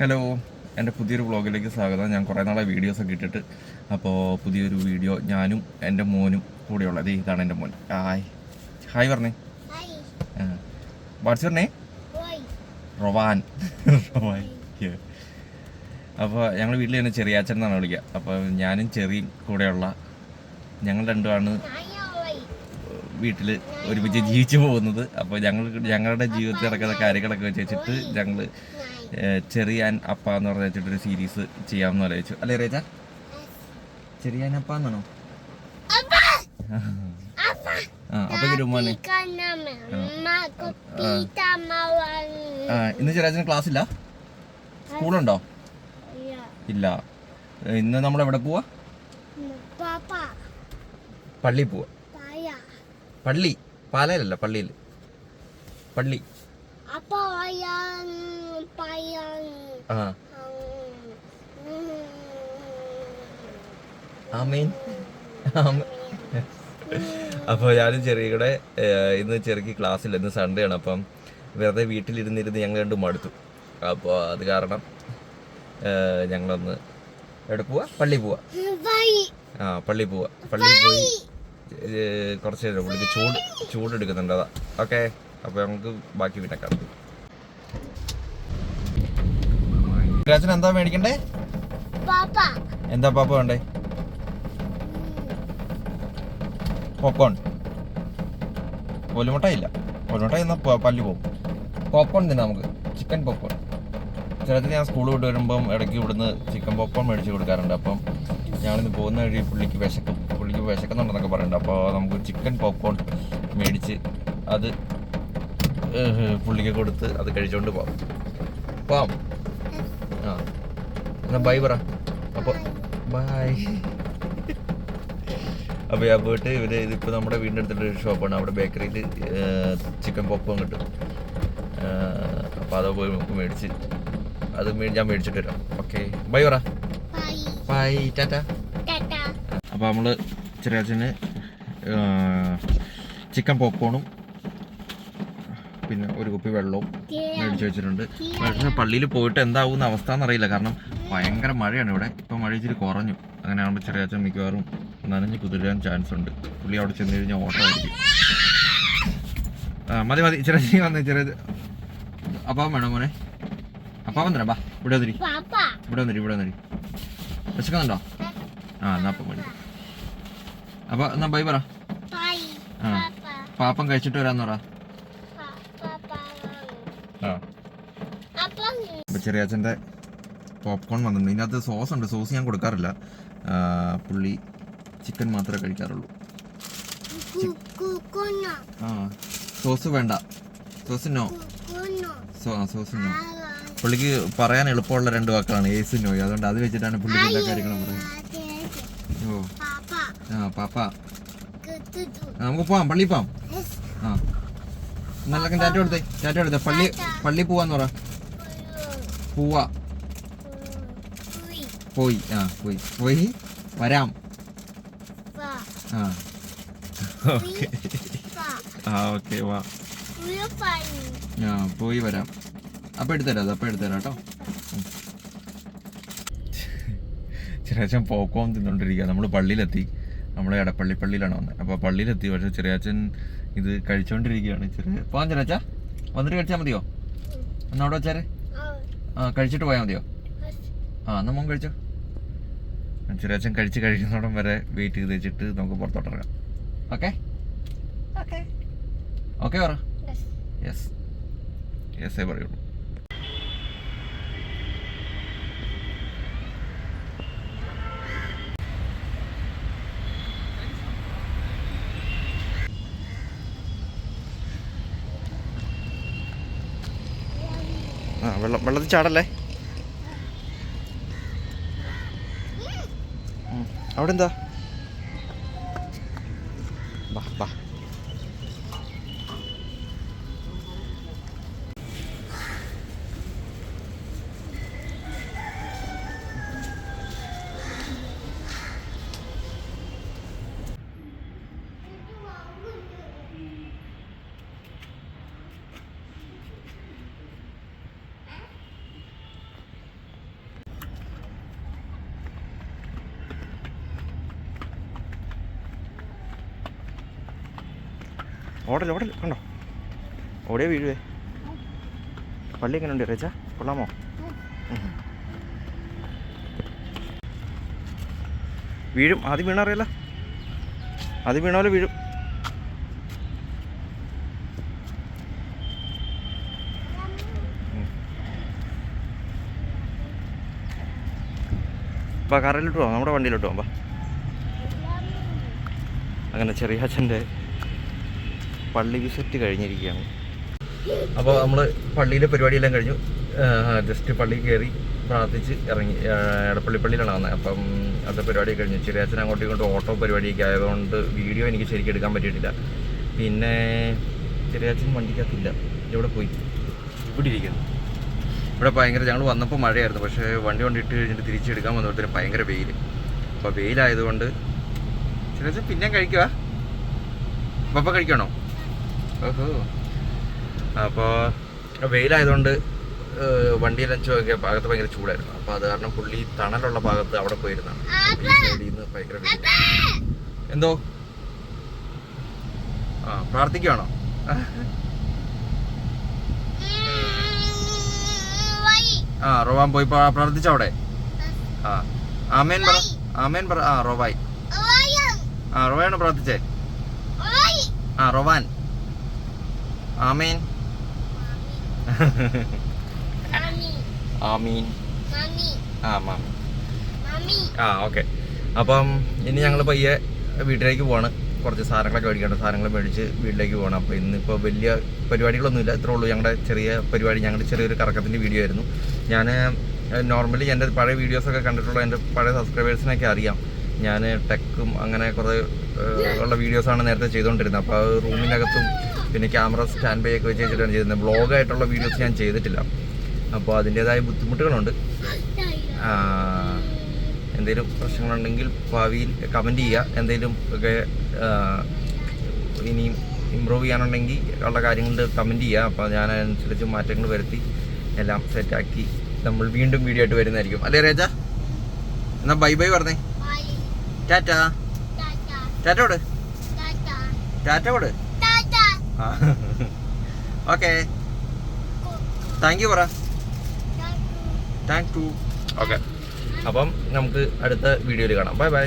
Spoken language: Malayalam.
ഹലോ എന്റെ പുതിയൊരു വ്ളോഗിലേക്ക് സ്വാഗതം. ഞാൻ കുറേ നാളെ വീഡിയോസൊക്കെ ഇട്ടിട്ട് അപ്പോൾ പുതിയൊരു വീഡിയോ ഞാനും എന്റെ മോനും കൂടെയുള്ളത്. ഇതാണ് എന്റെ മോൻ. ഹായ്. ഹായ് പറഞ്ഞേ. വാട്സ് പറഞ്ഞേ. റൊവാൻ. റൊവാൻ. അപ്പോൾ ഞങ്ങൾ വീട്ടിൽ തന്നെ ചെറിയാച്ചൻ എന്നാണ് വിളിക്കുക. അപ്പോൾ ഞാനും ചെറിയും കൂടെയുള്ള ഞങ്ങൾ രണ്ടുമാണ് വീട്ടിൽ ഒരുമിച്ച് ജീവിച്ചു പോകുന്നത്. അപ്പോൾ ഞങ്ങൾ ഞങ്ങളുടെ ജീവിതത്തിൽ നടക്കുന്ന കാര്യങ്ങളൊക്കെ വെച്ചിട്ട് ഞങ്ങൾ ചെറിയാൻ അപ്പ എന്ന് പറഞ്ഞ വെച്ചിട്ടൊരു സീരീസ് ചെയ്യാമെന്ന് ആലോചിച്ചു. അല്ലേ റേജ ചെറിയ അപ്പ എന്നാണോ? അപ്പൊ ഇന്ന് ചെറിയ ക്ലാസ് ഇല്ല? സ്കൂളുണ്ടോ? ഇല്ല. ഇന്ന് നമ്മൾ എവിടെ പോവാ. പള്ളി പോവാ. പള്ളി? പാലയിലല്ല പള്ളിയിൽ പള്ളി. Apa ആമീൻ. അപ്പോൾ ഞാനും ചെറിയുടെ ഇന്ന് ചെറുക്കി ക്ലാസ്സിൽ ഇന്ന് സൺഡേ ആണ്. അപ്പം വെറുതെ വീട്ടിലിരുന്നിരുന്ന് ഞങ്ങൾ രണ്ടും മടുത്തു. അപ്പോൾ അത് കാരണം ഞങ്ങളൊന്ന് എവിടെ പോവാ? പള്ളി പോവാ. ആ പള്ളി പോവാ. പള്ളി പോയി കുറച്ച് നേരം പുള്ളിക്ക് ചൂട് ചൂടെടുക്കുന്നുണ്ട് അതാ. ഓക്കെ. അപ്പോൾ നമുക്ക് ബാക്കി പിന്നെ കാണാം. രാജൻ എന്താ മേടിക്കണ്ടേ. എന്താ പാപ്പ വേണ്ടേ? പോപ്കോൺ കോലുമുട്ടായി ഇല്ല. കോലുമുട്ടായി എന്നാൽ പല്ലു പോകും പോപ്കോൺ തിന്നാം നമുക്ക്. ചിക്കൻ പോപ്കോൺ ചിലത്തിൽ ഞാൻ സ്കൂൾ വിട്ട് വരുമ്പം ഇടയ്ക്ക് ഇവിടുന്ന് ചിക്കൻ പോപ്കോൺ മേടിച്ച് കൊടുക്കാറുണ്ട്. അപ്പം ഞങ്ങളിന്ന് പോകുന്ന വഴി പുള്ളിക്ക് വിശക്കും. പുള്ളിക്ക് വിശക്കുന്നുണ്ടെന്നൊക്കെ പറയുന്നുണ്ട്. അപ്പോൾ നമുക്ക് ചിക്കൻ പോപ്കോൺ മേടിച്ച് അത് പുള്ളിക്ക് കൊടുത്ത് അത് കഴിച്ചുകൊണ്ട് പോവാം. പോവാം. ആ. എന്നാ ബൈ പറ. അപ്പോൾ ബൈ അപ്പോൾ ഞാൻ പോയിട്ട് ഇവർ ഇതിപ്പോൾ നമ്മുടെ വീടിന്റെ അടുത്തുള്ള ഒരു ഷോപ്പാണ് അവിടെ ബേക്കറിയിൽ ചിക്കൻ പോപ്കോൺ കിട്ടും. അപ്പോൾ അത് പോയി നമുക്ക് മേടിച്ച് അത് ഞാൻ മേടിച്ചിട്ട് വരാം. ഓക്കെ ബൈ പറ. Bye ta-ta. അപ്പോൾ നമ്മൾ ചെറിയാച്ചന് ചിക്കൻ പോപ്കോണും പിന്നെ ഒരു കുപ്പി വെള്ളവും മേടിച്ചു വെച്ചിട്ടുണ്ട്. പക്ഷേ പള്ളിയിൽ പോയിട്ട് എന്താവുന്ന അവസ്ഥ എന്നറിയില്ല കാരണം ഭയങ്കര മഴയാണ് ഇവിടെ. ഇപ്പൊ മഴ ഇച്ചിരി കുറഞ്ഞു. അങ്ങനെ ചെറിയ അച്ഛൻ മിക്കവാറും നനഞ്ഞ് കുതിരാൻ ചാൻസ് ഉണ്ട്. പുള്ളി അവിടെ ചെന്ന് കഴിഞ്ഞാൽ ഓട്ടോ ആയിരിക്കും മതി മതി. ചെറിയ വന്നേ ചെറിയ അപ്പാവൻ വേണോ മോനെ? അപ്പാവൻ തരാം ബാ. ഇവിടെ വന്നിരി. ഇവിടെ വന്നിരി ഇവിടെ വന്നിരി. വിശക്കുന്നുണ്ടോ? ആ എന്നാ അപ്പം മതി അപ്പോൾ എന്നാ ബൈ പറ. പാപ്പം കഴിച്ചിട്ട് വരാന്ന് പറ. അപ്പോൾ ചെറിയാച്ചന്റെ പോപ്കോൺ വന്നിട്ടുണ്ട്. ഇതിനകത്ത് സോസ് ഉണ്ട്. സോസ് ഞാൻ കൊടുക്കാറില്ല. പുള്ളി ചിക്കൻ മാത്രമേ കഴിക്കാറുള്ളൂ. ആ സോസ് വേണ്ട. Sauce no. സോ ആ സോസ് നോ. പുള്ളിക്ക് പറയാൻ എളുപ്പമുള്ള രണ്ട് വാക്കാണ് ഏസ് നോ. അതുകൊണ്ട് അത് വെച്ചിട്ടാണ് പുള്ളി എല്ലാ കാര്യങ്ങളും പറയുന്നത്. ഓ. ആ പാപ്പ. നമുക്ക് പോവാം. പള്ളി പോവാം. ആ. നല്ല ടാറ്റ കൊടുത്തേ. ടാറ്റ കൊടുത്തേ. പള്ളി പള്ളി പോവാന്ന് പറ. പോവാ. പോയി. ആ പോയി. പോയി. വരാം. ആ. ഓക്കെ. വാ? ആ പോയി വരാം. അപ്പം എടുത്തരാം അത്. അപ്പം എടുത്തരാം കേട്ടോ. ചെറിയാച്ചൻ പോക്കോം തിന്നോണ്ടിരിക്കുക നമ്മൾ പള്ളിയിലെത്തി. നമ്മൾ എടപ്പള്ളി പള്ളിയിലാണ് വന്നത് അപ്പോൾ പള്ളിയിലെത്തി. പക്ഷേ ചെറിയാച്ചൻ ഇത് കഴിച്ചോണ്ടിരിക്കുകയാണ് ചെറിയ പോകാൻ ചെറിയാച്ച വന്നിട്ട് കഴിച്ചാൽ മതിയോ? എന്നാ അവിടെ വെച്ചാരെ. ആ കഴിച്ചിട്ട് പോയാൽ മതിയോ? ആ എന്നാ മോൻ കഴിച്ചോ? ചെറിയാച്ചൻ കഴിച്ച് കഴിക്കുന്നോടം വരെ വെയിറ്റ് ചെയ്ത് വെച്ചിട്ട് നമുക്ക് പുറത്തോട്ട് ഇറങ്ങാം. ഓക്കെ. ഓക്കെ പറ. യെസ് യെസ് ഏ പറയുള്ളൂ. ആ വെള്ളം വെള്ളത്തിൽ ചാടല്ലേ? അവിടെന്താ? ഓടൽ ഓടൽ കണ്ടോ? ഓടിയ വീഴുവേ. പള്ളി എങ്ങനെ ഉണ്ട് റേച്ച കൊള്ളാമോ വീഴും. ആദ്യം വീണറിയല്ല. ആദ്യം വീണാലും വീഴും. വാ കാറിലോട്ട് പോവാം. നമ്മുടെ വണ്ടിയിലോട്ട് പോവാം. അങ്ങനെ ചെറിയ അച്ഛന്റെ പള്ളി വിസിറ്റ് കഴിഞ്ഞിരിക്കുകയാണ്. അപ്പോൾ നമ്മൾ പള്ളിയിലെ പരിപാടിയെല്ലാം കഴിഞ്ഞു. ജസ്റ്റ് പള്ളി കയറി പ്രാർത്ഥിച്ച് ഇറങ്ങി. എടപ്പള്ളി പള്ളിയിലാണ് വന്നത്. അപ്പം അത് പരിപാടി കഴിഞ്ഞു. ചെറിയച്ഛൻ അങ്ങോട്ടും ഇങ്ങോട്ടും ഓട്ടോ പരിപാടിയൊക്കെ ആയതുകൊണ്ട് വീഡിയോ എനിക്ക് ശരിക്കും എടുക്കാൻ പറ്റിയിട്ടില്ല. പിന്നെ ചെറിയച്ഛൻ വണ്ടിക്കകത്തില്ല. ഇവിടെ പോയി? ഇവിടെ ഇരിക്കുന്നു. ഇവിടെ ഭയങ്കര ഞങ്ങൾ വന്നപ്പോൾ മഴയായിരുന്നു. പക്ഷേ വണ്ടി കൊണ്ട് ഇട്ട് കഴിഞ്ഞിട്ട് തിരിച്ചെടുക്കാൻ വന്നപ്പോഴത്തേന് ഭയങ്കര വെയിൽ അപ്പോൾ വെയിലായതുകൊണ്ട് ചെറിയ പിന്നെ കഴിക്കുക പപ്പ കഴിക്കണോ അപ്പോൾ വെയിലായതുകൊണ്ട് വണ്ടിയെല്ലാം ചോദിക്കുക ഭാഗത്ത് ഭയങ്കര ചൂടായിരുന്നു. അപ്പോൾ അത് കാരണം പുള്ളി തണലുള്ള ഭാഗത്ത് അവിടെ പോയിരുന്നാണ്. ഭയങ്കര എന്തോ? ആ പ്രാർത്ഥിക്കുകയാണോ ആ റോവാൻ പോയി പ്രാർത്ഥിച്ചവിടെ ആ ആമേൻ പറ ആമേൻ പറ ആ റോവായി. ആ റോവാണ് പ്രാർത്ഥിച്ചേ. ആ റോവാൻ. ആമേൻ ആമീൻ ആ മാമി ആ ഓക്കെ അപ്പം ഇനി ഞങ്ങൾ പയ്യെ വീട്ടിലേക്ക് പോവാണ്. കുറച്ച് സാധനങ്ങളൊക്കെ മേടിക്കേണ്ട സാധനങ്ങൾ മേടിച്ച് വീട്ടിലേക്ക് പോകണം അപ്പോൾ ഇന്നിപ്പോൾ വലിയ പരിപാടികളൊന്നുമില്ല. ഇത്രേ ഉള്ളൂ ഞങ്ങളുടെ ചെറിയ പരിപാടി. ഞങ്ങളുടെ ചെറിയൊരു കറക്കത്തിന്റെ വീഡിയോ ആയിരുന്നു. ഞാൻ നോർമലി എന്റെ പഴയ വീഡിയോസൊക്കെ കണ്ടിട്ടുള്ള എന്റെ പഴയ സബ്സ്ക്രൈബേഴ്സിനൊക്കെ അറിയാം. ഞാൻ ടെക്കും അങ്ങനെ കുറേ ഉള്ള വീഡിയോസാണ് നേരത്തെ ചെയ്തുകൊണ്ടിരുന്നത് അപ്പോൾ റൂമിനകത്തും പിന്നെ ക്യാമറ സ്റ്റാൻഡ് ബൈ ഒക്കെ വെച്ച് വെച്ചിട്ടാണ് ചെയ്തിരുന്നത് ബ്ലോഗായിട്ടുള്ള വീഡിയോസ് ഞാൻ ചെയ്തിട്ടില്ല. അപ്പോൾ അതിന്റെതായ ബുദ്ധിമുട്ടുകളുണ്ട്. എന്തെങ്കിലും പ്രശ്നങ്ങളുണ്ടെങ്കിൽ ഭാവിയിൽ കമന്റ് ചെയ്യുക എന്തെങ്കിലും ഒക്കെ ഇനിയും ഇമ്പ്രൂവ് ചെയ്യാനുണ്ടെങ്കിൽ ഉള്ള കാര്യങ്ങൾ കമന്റ് ചെയ്യുക അപ്പോൾ ഞാൻ അതിനനുസരിച്ച് മാറ്റങ്ങൾ വരുത്തി എല്ലാം സെറ്റാക്കി നമ്മൾ വീണ്ടും വീഡിയോ ആയിട്ട് വരുന്നതായിരിക്കും. അല്ലേ രേജ? എന്നാ ബൈ ബൈ പറഞ്ഞേ. Ta-ta ta-ta ta-ta ta-ta okay. Thank you പറ. Thank you okay. അപ്പം നമുക്ക് അടുത്ത വീഡിയോയിൽ കാണാം. Bye bye